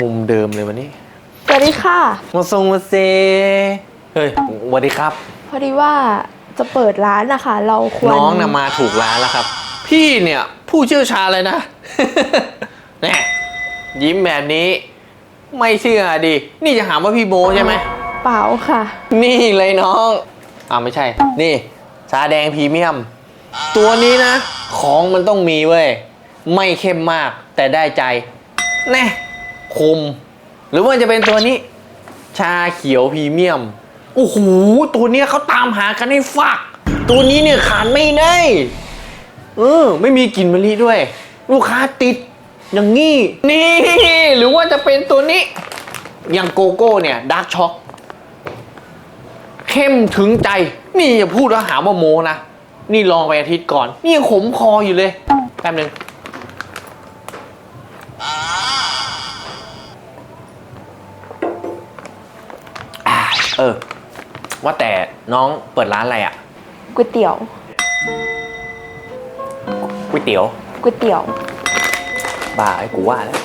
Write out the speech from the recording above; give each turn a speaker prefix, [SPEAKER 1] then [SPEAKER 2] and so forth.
[SPEAKER 1] มุมเดิมเลยวันนี้
[SPEAKER 2] สวัสดีค่ะ
[SPEAKER 1] มาทรงมาเซ เฮ้ยสวัสดีครับ
[SPEAKER 2] พอดีว่าจะเปิดร้านนะคะ เราควร
[SPEAKER 1] น้องนะมาถูกร้านแล้วครับ พี่เนี่ยผู้เชี่ยวชาญเลยนะ แน่ยิ้มแบบนี้ ไม่เชื่อดิ นี่จะหาว่าพี่โบใช่ไหม
[SPEAKER 2] เปล่าค่ะ
[SPEAKER 1] นี่เลยน้อง อ่าไม่ใช่ นี่ ชาแดงพรีเมียม ตัวนี้นะ ของมันต้องมีเว้ย ไม่เข้มมากแต่ได้ใจ แน่ คมหรือว่าจะเป็นตัวนี้ ชาเขียวพรีเมียม โอ้โห ตัวเนี้ยเขาตามหากันให้ฟัก ตัวนี้เนี่ยขาดไม่ได้ เออ ไม่มีกลิ่นมะลิด้วย ลูกค้าติด อย่างงี้ นี่ หรือว่าจะเป็นตัวนี้ อย่างโกโก้เนี่ยดาร์กช็อกเข้มถึงใจ นี่อย่าพูดแล้วหาว่าโมนะ นี่ลองไปอาทิตย์ก่อน นี่ยังขมคออยู่เลย แป๊บหนึง เออ ว่าแต่น้องเปิดร้านอะไรอะ
[SPEAKER 2] ก๋วยเตี๋ยว
[SPEAKER 1] ก๋วยเตี๋ยว
[SPEAKER 2] ก๋วยเตี๋ยว
[SPEAKER 1] บ้าไอ้กูว่าแล้ว